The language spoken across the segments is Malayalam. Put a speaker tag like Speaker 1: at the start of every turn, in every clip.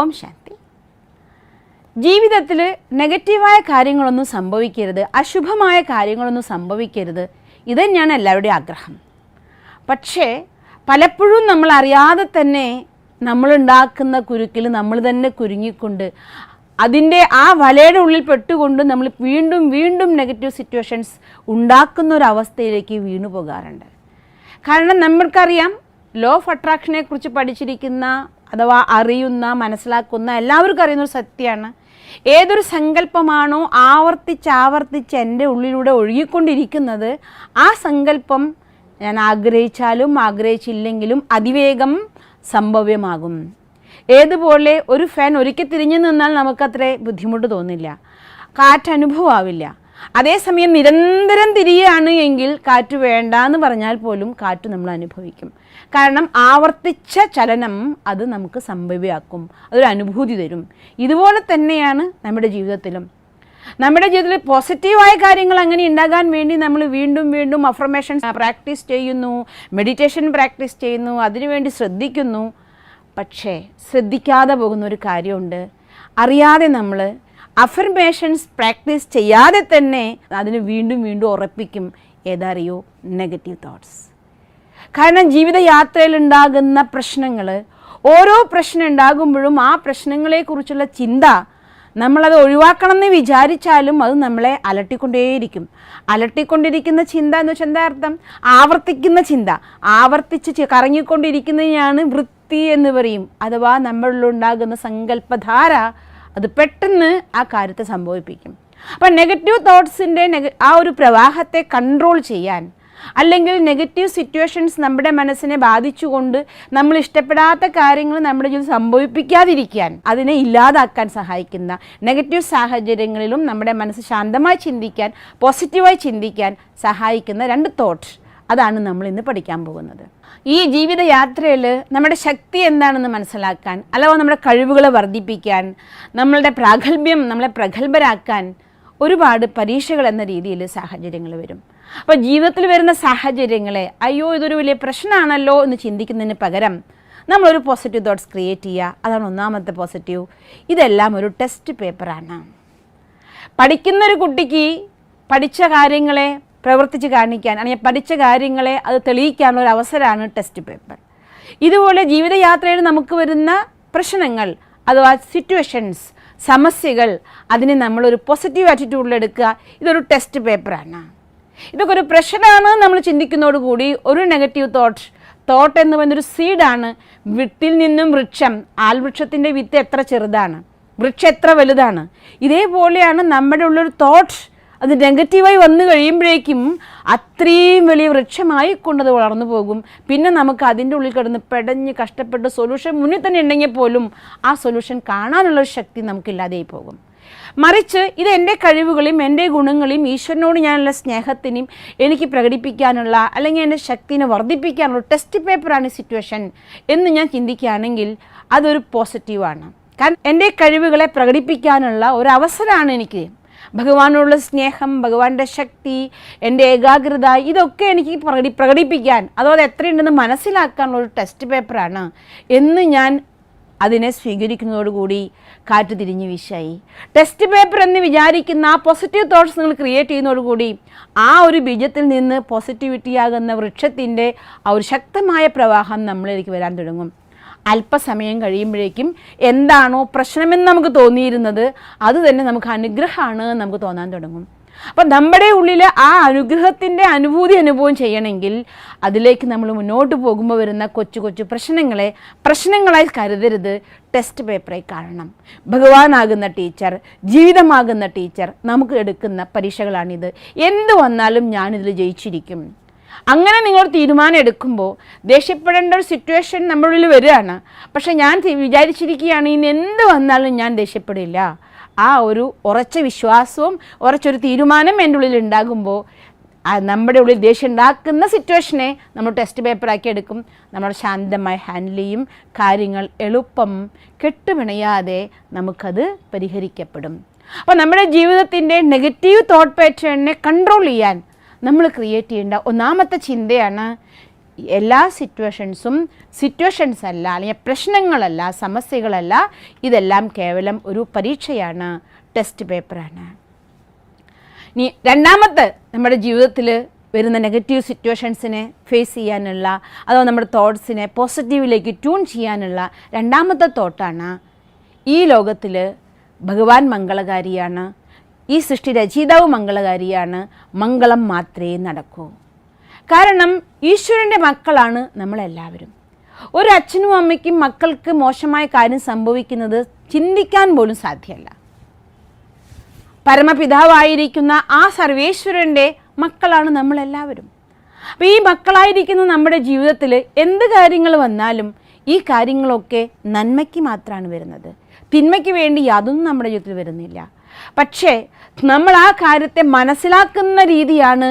Speaker 1: ഓം ശാന്തി. ജീവിതത്തിൽ നെഗറ്റീവായ കാര്യങ്ങളൊന്നും സംഭവിക്കരുത് അശുഭമായ കാര്യങ്ങളൊന്നും സംഭവിക്കരുത്. ഇത് തന്നെയാണ് എല്ലാവരുടെയും ആഗ്രഹം. പക്ഷേ പലപ്പോഴും നമ്മൾ അറിയാതെ തന്നെ നമ്മളുണ്ടാക്കുന്ന കുരുക്കിൽ നമ്മൾ തന്നെ കുരുങ്ങിക്കൊണ്ട് അതിന്റെ ആ വലയുടെ ഉള്ളിൽ പെട്ടുകൊണ്ട് നമ്മൾ വീണ്ടും വീണ്ടും നെഗറ്റീവ് സിറ്റുവേഷൻസ് ഉണ്ടാക്കുന്ന ഒരു അവസ്ഥയിലേക്ക് വീണു പോകാറുണ്ട്. കാരണം നമ്മൾക്കറിയാം ലോ ഓഫ് അട്രാക്ഷനെ കുറിച്ച് പഠിച്ചിരിക്കുന്ന അഥവാ അറിയുന്ന മനസ്സിലാക്കുന്ന എല്ലാവർക്കും അറിയുന്ന ഒരു സത്യമാണ്. ഏതൊരു സങ്കല്പമാണോ ആവർത്തിച്ച് എന്റെ ഉള്ളിലൂടെ ഒഴുകിക്കൊണ്ടിരിക്കുന്നത് ആ സങ്കല്പം ഞാൻ ആഗ്രഹിച്ചാലും ആഗ്രഹിച്ചില്ലെങ്കിലും അതിവേഗം സംഭവ്യമാകും. ഏതുപോലെ ഒരു ഫാൻ ഒരിക്കൽ തിരിഞ്ഞു നിന്നാൽ നമുക്കത്ര ബുദ്ധിമുട്ട് തോന്നില്ല. കാറ്റ് അനുഭവമാവില്ല അതേസമയം നിരന്തരം തിരിയുകയാണ് എങ്കിൽ കാറ്റ് വേണ്ട എന്ന് പറഞ്ഞാൽ പോലും കാറ്റ് നമ്മൾ അനുഭവിക്കും. കാരണം ആവർത്തിച്ച ചലനം അത് നമുക്ക് സംഭവ്യാക്കും. അതൊരു അനുഭൂതി തരും. ഇതുപോലെ തന്നെയാണ് നമ്മുടെ ജീവിതത്തിലും. നമ്മുടെ ജീവിതത്തിൽ പോസിറ്റീവായ കാര്യങ്ങൾ അങ്ങനെ ഉണ്ടാകാൻ വേണ്ടി നമ്മൾ വീണ്ടും വീണ്ടും അഫർമേഷൻ പ്രാക്ടീസ് ചെയ്യുന്നു. മെഡിറ്റേഷൻ പ്രാക്ടീസ് ചെയ്യുന്നു. അതിനുവേണ്ടി ശ്രദ്ധിക്കുന്നു. പക്ഷേ ശ്രദ്ധിക്കാതെ പോകുന്ന ഒരു കാര്യമുണ്ട്. അറിയാതെ നമ്മൾ അഫർമേഷൻസ് പ്രാക്ടീസ് ചെയ്യാതെ തന്നെ അതിന് വീണ്ടും വീണ്ടും ഉറപ്പിക്കും. ഏതറിയോ നെഗറ്റീവ് തോട്ട്സ് കാരണം ജീവിതയാത്രയിൽ ഉണ്ടാകുന്ന പ്രശ്നങ്ങൾ ഓരോ പ്രശ്നം ഉണ്ടാകുമ്പോഴും ആ പ്രശ്നങ്ങളെക്കുറിച്ചുള്ള ചിന്ത നമ്മളത് ഒഴിവാക്കണം എന്ന് വിചാരിച്ചാലും അത് നമ്മളെ അലട്ടിക്കൊണ്ടേയിരിക്കും. അലട്ടിക്കൊണ്ടിരിക്കുന്ന ചിന്ത എന്ന് വെച്ചാൽ എന്താ അർത്ഥം? ആവർത്തിക്കുന്ന ചിന്ത. ആവർത്തിച്ച് കറങ്ങിക്കൊണ്ടിരിക്കുന്നതിനാണ് വൃത്തി എന്ന് പറയും. അഥവാ നമ്മളിലുണ്ടാകുന്ന സങ്കല്പധാര അത് പെട്ടെന്ന് ആ കാര്യത്തെ സംഭവിപ്പിക്കും. അപ്പം നെഗറ്റീവ് തോട്ട്സിന്റെ ആ ഒരു പ്രവാഹത്തെ കൺട്രോൾ ചെയ്യാൻ അല്ലെങ്കിൽ നെഗറ്റീവ് സിറ്റുവേഷൻസ് നമ്മുടെ മനസ്സിനെ ബാധിച്ചുകൊണ്ട് നമ്മൾ ഇഷ്ടപ്പെടാത്ത കാര്യങ്ങൾ നമ്മുടെ ജീവിതം സംഭവിപ്പിക്കാതിരിക്കാൻ അതിനെ ഇല്ലാതാക്കാൻ സഹായിക്കുന്ന നെഗറ്റീവ് സാഹചര്യങ്ങളിലും നമ്മുടെ മനസ്സ് ശാന്തമായി ചിന്തിക്കാൻ പോസിറ്റീവായി ചിന്തിക്കാൻ സഹായിക്കുന്ന രണ്ട് തോട്ട്സ് അതാണ് നമ്മൾ ഇന്ന് പഠിക്കാൻ പോകുന്നത്. ഈ ജീവിതയാത്രയിൽ നമ്മുടെ ശക്തി എന്താണെന്ന് മനസ്സിലാക്കാൻ അഥവാ നമ്മുടെ കഴിവുകളെ വർദ്ധിപ്പിക്കാൻ നമ്മളുടെ പ്രാഗൽഭ്യം നമ്മളെ പ്രഗത്ഭരാക്കാൻ ഒരുപാട് പരീക്ഷകൾ എന്ന രീതിയിൽ സാഹചര്യങ്ങൾ വരും. അപ്പോൾ ജീവിതത്തിൽ വരുന്ന സാഹചര്യങ്ങളെ അയ്യോ ഇതൊരു വലിയ പ്രശ്നമാണല്ലോ എന്ന് ചിന്തിക്കുന്നതിന് പകരം നമ്മളൊരു പോസിറ്റീവ് തോട്ട്സ് ക്രിയേറ്റ് ചെയ്യുക. അതാണ് ഒന്നാമത്തെ പോസിറ്റീവ് ഇതെല്ലാം ഒരു ടെസ്റ്റ് പേപ്പറാണ് പഠിക്കുന്നൊരു കുട്ടിക്ക് പഠിച്ച കാര്യങ്ങളെ പ്രവർത്തിച്ച് കാണിക്കാൻ അല്ലെങ്കിൽ പഠിച്ച കാര്യങ്ങളെ അത് തെളിയിക്കാനുള്ള ഒരു അവസരമാണ് ടെസ്റ്റ് പേപ്പർ. ഇതുപോലെ ജീവിതയാത്രയിൽ നമുക്ക് വരുന്ന പ്രശ്നങ്ങൾ അഥവാ സിറ്റുവേഷൻസ് സമസ്യകൾ അതിനെ നമ്മളൊരു പോസിറ്റീവ് ആറ്റിറ്റ്യൂഡിലെടുക്കുക ഇതൊരു ടെസ്റ്റ് പേപ്പറാണ്. ഇതൊക്കെ ഒരു പ്രശ്നമാണ് നമ്മൾ ചിന്തിക്കുന്നതോടുകൂടി ഒരു നെഗറ്റീവ് തോട്ട് തോട്ട് എന്ന് പറയുന്നൊരു സീഡാണ് വിട്ടിൽ നിന്നും വൃക്ഷം ആൽവൃക്ഷത്തിന്റെ വിത്ത് എത്ര ചെറുതാണ് വൃക്ഷം എത്ര വലുതാണ്. ഇതേപോലെയാണ് നമ്മുടെ ഉള്ളൊരു തോട്ട് അത് നെഗറ്റീവായി വന്നു കഴിയുമ്പോഴേക്കും അത്രയും വലിയ വൃക്ഷമായി കൊണ്ടത് വളർന്നു പോകും. പിന്നെ നമുക്ക് അതിന്റെ ഉള്ളിൽ കിടന്ന് പെടഞ്ഞ് കഷ്ടപ്പെട്ട് സൊല്യൂഷൻ മുന്നിൽ തന്നെ ഉണ്ടെങ്കിൽ പോലും ആ സൊല്യൂഷൻ കാണാനുള്ള ശക്തി നമുക്കില്ലാതെയായി പോകും. മറിച്ച് ഇത് എന്റെ കഴിവുകളെയും എന്റെ ഗുണങ്ങളെയും ഈശ്വരനോട് ഞാനുള്ള സ്നേഹത്തിനും എനിക്ക് പ്രകടിപ്പിക്കാനുള്ള അല്ലെങ്കിൽ എന്റെ ശക്തിനെ വർദ്ധിപ്പിക്കാനുള്ള ടെസ്റ്റ് പേപ്പറാണ് സിറ്റുവേഷൻ എന്ന് ഞാൻ ചിന്തിക്കുകയാണെങ്കിൽ അതൊരു പോസിറ്റീവാണ് കാരണം എന്റെ കഴിവുകളെ പ്രകടിപ്പിക്കാനുള്ള ഒരു അവസരമാണ് എനിക്ക് ഭഗവാനോടുള്ള സ്നേഹം ഭഗവാന്റെ ശക്തി എന്റെ ഏകാഗ്രത ഇതൊക്കെ എനിക്ക് പ്രകടി പ്രകടിപ്പിക്കാൻ അതോ അത് എത്രയുണ്ടെന്ന് മനസ്സിലാക്കാനുള്ള ഒരു ടെസ്റ്റ് പേപ്പറാണ് എന്ന് ഞാൻ അതിനെ സ്വീകരിക്കുന്നതോടുകൂടി കാറ്റ് തിരിഞ്ഞ് വീശായി. ടെസ്റ്റ് പേപ്പർ എന്ന് വിചാരിക്കുന്ന ആ പോസിറ്റീവ് തോട്ട്സ് നിങ്ങൾ ക്രിയേറ്റ് ചെയ്യുന്നതോടുകൂടി ആ ഒരു ബീജത്തിൽ നിന്ന് പോസിറ്റിവിറ്റി ആകുന്ന വൃക്ഷത്തിന്റെ ആ ഒരു ശക്തമായ പ്രവാഹം നമ്മളിലേക്ക് വരാൻ തുടങ്ങും. അല്പസമയം കഴിയുമ്പോഴേക്കും എന്താണോ പ്രശ്നമെന്ന് നമുക്ക് തോന്നിയിരുന്നത് അത് തന്നെ നമുക്ക് അനുഗ്രഹമാണ് നമുക്ക് തോന്നാൻ തുടങ്ങും. അപ്പം നമ്മുടെ ഉള്ളിൽ ആ അനുഗ്രഹത്തിന്റെ അനുഭൂതി അനുഭവം ചെയ്യണമെങ്കിൽ അതിലേക്ക് നമ്മൾ മുന്നോട്ട് പോകുമ്പോൾ വരുന്ന കൊച്ചു കൊച്ചു പ്രശ്നങ്ങളെ പ്രശ്നങ്ങളായി കരുതരുത്. ടെസ്റ്റ് പേപ്പറായി കാണണം. ഭഗവാനാകുന്ന ടീച്ചർ ജീവിതമാകുന്ന ടീച്ചർ നമുക്ക് എടുക്കുന്ന പരീക്ഷകളാണിത്. എന്ത് വന്നാലും ഞാനിതിൽ ജയിച്ചിരിക്കും. അങ്ങനെ നിങ്ങൾ തീരുമാനം എടുക്കുമ്പോൾ ദേഷ്യപ്പെടേണ്ട ഒരു സിറ്റുവേഷൻ നമ്മുടെ ഉള്ളിൽ വരികയാണ്. പക്ഷേ ഞാൻ വിചാരിച്ചിരിക്കുകയാണ് ഇനി എന്ത് വന്നാലും ഞാൻ ദേഷ്യപ്പെടില്ല. ആ ഒരു ഉറച്ച വിശ്വാസവും ഉറച്ചൊരു തീരുമാനം എന്റെ ഉള്ളിൽ ഉണ്ടാകുമ്പോൾ നമ്മുടെ ഉള്ളിൽ ദേഷ്യം ഉണ്ടാക്കുന്ന സിറ്റുവേഷനെ നമ്മൾ ടെസ്റ്റ് പേപ്പറാക്കി എടുക്കും. നമ്മൾ ശാന്തമായി ഹാൻഡിൽ ചെയ്യും. കാര്യങ്ങൾ എളുപ്പം കെട്ടുപിണയാതെ നമുക്കത് പരിഹരിക്കപ്പെടും. അപ്പോൾ നമ്മുടെ ജീവിതത്തിന്റെ നെഗറ്റീവ് തോട്ട് പാറ്റേണിനെ കൺട്രോൾ ചെയ്യാൻ നമ്മൾ ക്രിയേറ്റ് ചെയ്യേണ്ട ഒന്നാമത്തെ ചിന്തയാണ് എല്ലാ സിറ്റുവേഷൻസും സിറ്റുവേഷൻസ് അല്ല അല്ലെങ്കിൽ പ്രശ്നങ്ങളല്ല സമസ്യകളല്ല ഇതെല്ലാം കേവലം ഒരു പരീക്ഷയാണ് ടെസ്റ്റ് പേപ്പറാണ് ഇനി രണ്ടാമത്തെ നമ്മുടെ ജീവിതത്തിൽ വരുന്ന നെഗറ്റീവ് സിറ്റുവേഷൻസിനെ ഫേസ് ചെയ്യാനുള്ള അതോ നമ്മുടെ തോട്ട്സിനെ പോസിറ്റീവിലേക്ക് ട്യൂൺ ചെയ്യാനുള്ള രണ്ടാമത്തെ തോട്ടാണ് ഈ ലോകത്തിൽ ഭഗവാൻ മംഗളകാരിയാണ്. ഈ സൃഷ്ടി രചയിതാവ് മംഗളകാരിയാണ്. മംഗളം മാത്രമേ നടക്കൂ. കാരണം ഈശ്വരന്റെ മക്കളാണ് നമ്മളെല്ലാവരും. ഒരു അച്ഛനും അമ്മയ്ക്കും മക്കൾക്ക് മോശമായ കാര്യം സംഭവിക്കുന്നത് ചിന്തിക്കാൻ പോലും സാധ്യമല്ല. പരമപിതാവായിരിക്കുന്ന ആ സർവേശ്വരന്റെ മക്കളാണ് നമ്മളെല്ലാവരും. അപ്പോൾ ഈ മക്കളായിരിക്കുന്ന നമ്മുടെ ജീവിതത്തിൽ എന്ത് കാര്യങ്ങൾ വന്നാലും ഈ കാര്യങ്ങളൊക്കെ നന്മയ്ക്ക് മാത്രമാണ് വരുന്നത്. തിന്മയ്ക്ക് വേണ്ടി യാതൊന്നും നമ്മുടെ ജീവിതത്തിൽ വരുന്നില്ല. പക്ഷേ നമ്മൾ ആ കാര്യത്തെ മനസ്സിലാക്കുന്ന രീതിയാണ്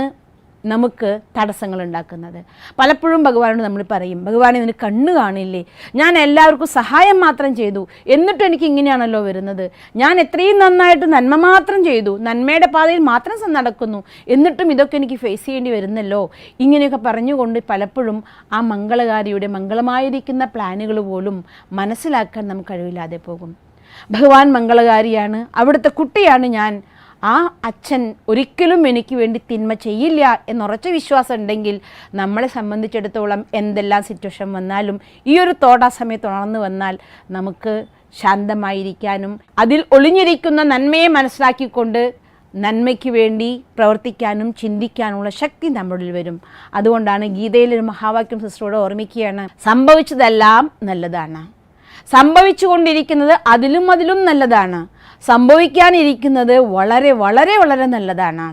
Speaker 1: നമുക്ക് തടസ്സങ്ങൾ ഉണ്ടാക്കുന്നത്. പലപ്പോഴും ഭഗവാനോട് നമ്മൾ പറയും ഭഗവാൻ ഇതിന് കണ്ണ് കാണില്ലേ? ഞാൻ എല്ലാവർക്കും സഹായം മാത്രം ചെയ്തു. എന്നിട്ട് എനിക്ക് ഇങ്ങനെയാണല്ലോ വരുന്നത്. ഞാൻ എത്രയും നന്നായിട്ട് നന്മ മാത്രം ചെയ്തു. നന്മയുടെ പാതയിൽ മാത്രം നടക്കുന്നു. എന്നിട്ടും ഇതൊക്കെ എനിക്ക് ഫേസ് ചെയ്യേണ്ടി വരുന്നല്ലോ? ഇങ്ങനെയൊക്കെ പറഞ്ഞുകൊണ്ട് പലപ്പോഴും ആ മംഗളകാരിയുടെ മംഗളമായിരിക്കുന്ന പ്ലാനുകൾ പോലും മനസ്സിലാക്കാൻ നമുക്ക് കഴിവില്ലാതെ പോകും. ഭഗവാൻ മംഗളകാരിയാണ്. അവിടുത്തെ കുട്ടിയാണ് ഞാൻ. ആ അച്ഛൻ ഒരിക്കലും എനിക്ക് വേണ്ടി തിന്മ ചെയ്യില്ല എന്നുറച്ച വിശ്വാസം ഉണ്ടെങ്കിൽ നമ്മളെ സംബന്ധിച്ചിടത്തോളം എന്തെല്ലാം സിറ്റുവേഷൻ വന്നാലും ഈ ഒരു തോട്ട് ആ സമയത്ത് ഉണർന്നു വന്നാൽ നമുക്ക് ശാന്തമായിരിക്കാനും അതിൽ ഒളിഞ്ഞിരിക്കുന്ന നന്മയെ മനസ്സിലാക്കിക്കൊണ്ട് നന്മയ്ക്ക് വേണ്ടി പ്രവർത്തിക്കാനും ചിന്തിക്കാനുമുള്ള ശക്തി നമ്മളിൽ വരും. അതുകൊണ്ടാണ് ഗീതയിലൊരു മഹാവാക്യം സിസ്റ്ററോട് ഓർമ്മിക്കുകയാണ് സംഭവിച്ചതെല്ലാം നല്ലതാണ്. സംഭവിച്ചുകൊണ്ടിരിക്കുന്നത് അതിലും അതിലും നല്ലതാണ്. സംഭവിക്കാനിരിക്കുന്നത് വളരെ വളരെ വളരെ നല്ലതാണ്.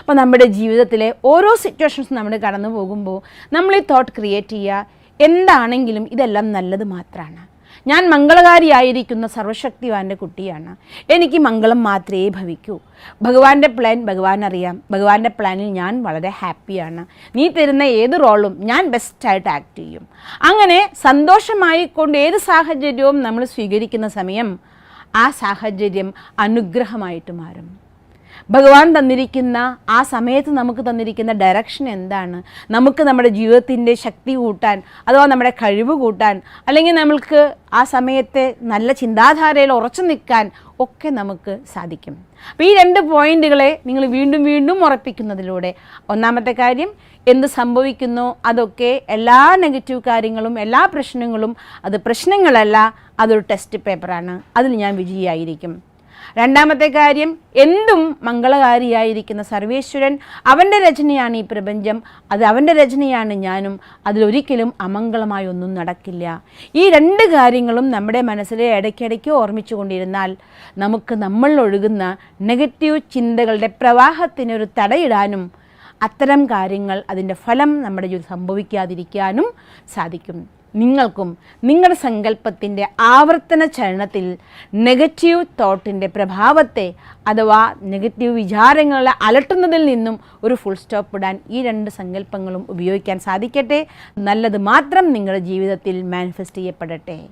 Speaker 1: അപ്പോൾ നമ്മുടെ ജീവിതത്തിലെ ഓരോ സിറ്റുവേഷൻസ് നമ്മൾ കടന്നു പോകുമ്പോൾ നമ്മൾ ഈ തോട്ട് ക്രിയേറ്റ് ചെയ്യുക. എന്താണെങ്കിലും ഇതെല്ലാം നല്ലത് മാത്രമാണ്. ഞാൻ മംഗളകാരിയായിരിക്കുന്ന സർവശക്തിവാന്റെ കുട്ടിയാണ്. എനിക്ക് മംഗളം മാത്രമേ ഭവിക്കൂ. ഭഗവാന്റെ പ്ലാൻ ഭഗവാൻ അറിയാം ഭഗവാന്റെ പ്ലാനിൽ ഞാൻ വളരെ ഹാപ്പിയാണ് നീ തരുന്ന ഏത് റോളും ഞാൻ ബെസ്റ്റായിട്ട് ആക്ട് ചെയ്യും. അങ്ങനെ സന്തോഷമായിക്കൊണ്ട് ഏത് സാഹചര്യവും നമ്മൾ സ്വീകരിക്കുന്ന സമയം ആ സാഹചര്യം അനുഗ്രഹമായിട്ട് മാറും. ഭഗവാൻ തന്നിരിക്കുന്ന ആ സമയത്ത് നമുക്ക് തന്നിരിക്കുന്ന ഡയറക്ഷൻ എന്താണ്? നമുക്ക് നമ്മുടെ ജീവിതത്തിന്റെ ശക്തി കൂട്ടാൻ അഥവാ നമ്മുടെ കഴിവ് കൂട്ടാൻ അല്ലെങ്കിൽ നമ്മൾക്ക് ആ സമയത്തെ നല്ല ചിന്താധാരയിൽ ഉറച്ചു നിൽക്കാൻ ഒക്കെ നമുക്ക് സാധിക്കും. അപ്പോൾ ഈ രണ്ട് പോയിന്റുകളെ നിങ്ങൾ വീണ്ടും വീണ്ടും ഉറപ്പിക്കുന്നതിലൂടെ ഒന്നാമത്തെ കാര്യം എന്ത് സംഭവിക്കുന്നോ അതൊക്കെ എല്ലാ നെഗറ്റീവ് കാര്യങ്ങളും എല്ലാ പ്രശ്നങ്ങളും അത് പ്രശ്നങ്ങളല്ല അതൊരു ടെസ്റ്റ് പേപ്പറാണ് അതിൽ ഞാൻ വിജയിയായിരിക്കും. രണ്ടാമത്തെ കാര്യം എന്തും മംഗളകാരിയായിരിക്കുന്ന സർവേശ്വരൻ അവന്റെ രചനയാണ് ഈ പ്രപഞ്ചം. അത് അവന്റെ രചനയാണ് ഞാനും. അതിലൊരിക്കലും അമംഗളമായി ഒന്നും നടക്കില്ല. ഈ രണ്ട് കാര്യങ്ങളും നമ്മുടെ മനസ്സിലെ ഇടയ്ക്കിടയ്ക്ക് ഓർമ്മിച്ചു കൊണ്ടിരുന്നാൽ നമുക്ക് നമ്മൾ ഒഴുകുന്ന നെഗറ്റീവ് ചിന്തകളുടെ പ്രവാഹത്തിനൊരു തടയിടാനും അത്തരം കാര്യങ്ങൾ അതിന്റെ ഫലം നമ്മുടെ ജീവിതം സംഭവിക്കാതിരിക്കാനും സാധിക്കും. നിങ്ങൾക്കും നിങ്ങളുടെ സങ്കല്പത്തിന്റെ ആവർത്തന ചലനത്തിൽ നെഗറ്റീവ് തോട്ടിന്റെ പ്രഭാവത്തെ അഥവാ നെഗറ്റീവ് വിചാരങ്ങളെ അലട്ടുന്നതിൽ നിന്നും ഒരു ഫുൾ സ്റ്റോപ്പ് ഇടാൻ ഈ രണ്ട് സങ്കല്പങ്ങളും ഉപയോഗിക്കാൻ സാധിക്കട്ടെ. നല്ലത് മാത്രം നിങ്ങളുടെ ജീവിതത്തിൽ മാനിഫെസ്റ്റ് ചെയ്യപ്പെടട്ടെ.